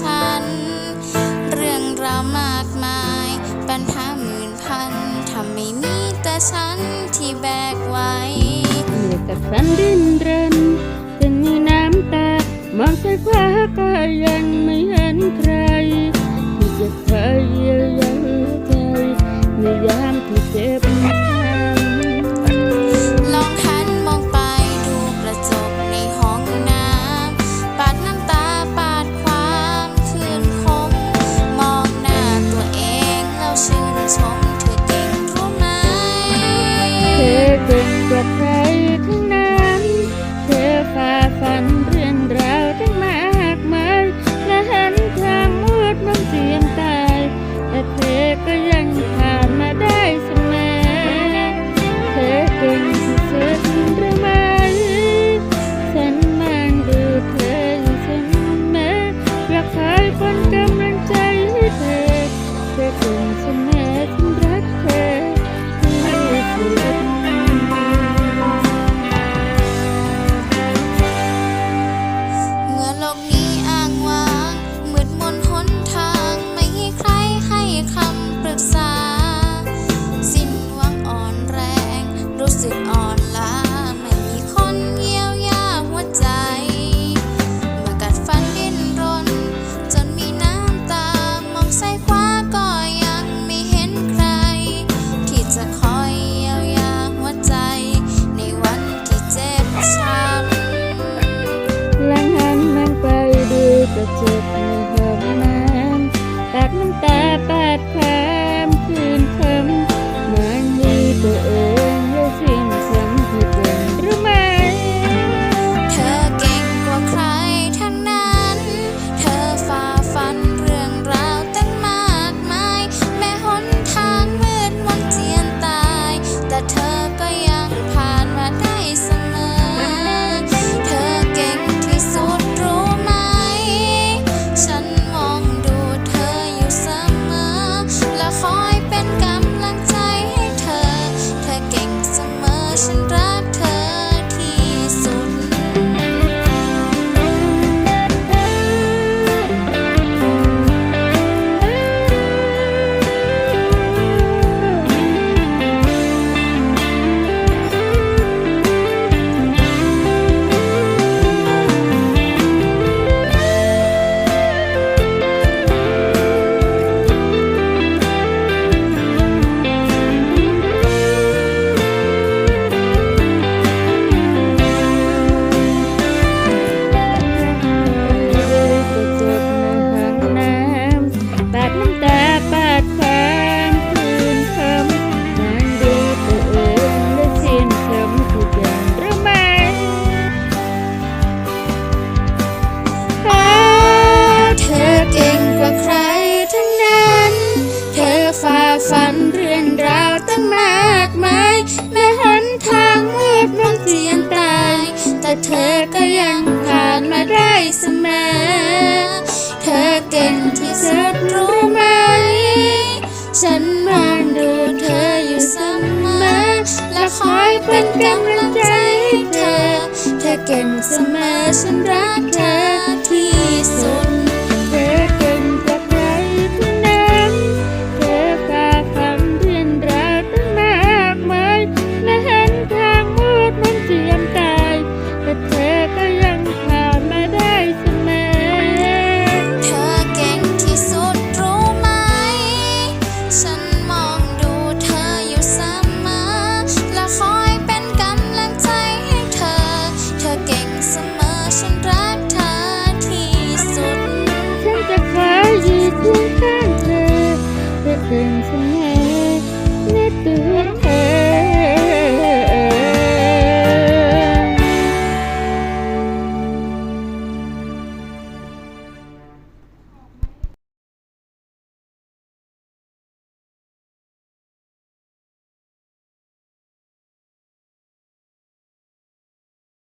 ฉัน เรื่องราวมากมาย ปัญหาหมื่นพันทำไม่มีแต่ฉันที่แบกไว้เมื่อยกับฉันดิ้นรนจนมีน้ำตามองแค่ขวาก็ยังไม่เห็นใคร happy birthday to me. เป็นที่สุดรู้ไหม ฉันมองดูเธออยู่เสมอ และคอยเป็นกำลังใจให้เธอ เธอเก่งเสมอฉันรักเธอ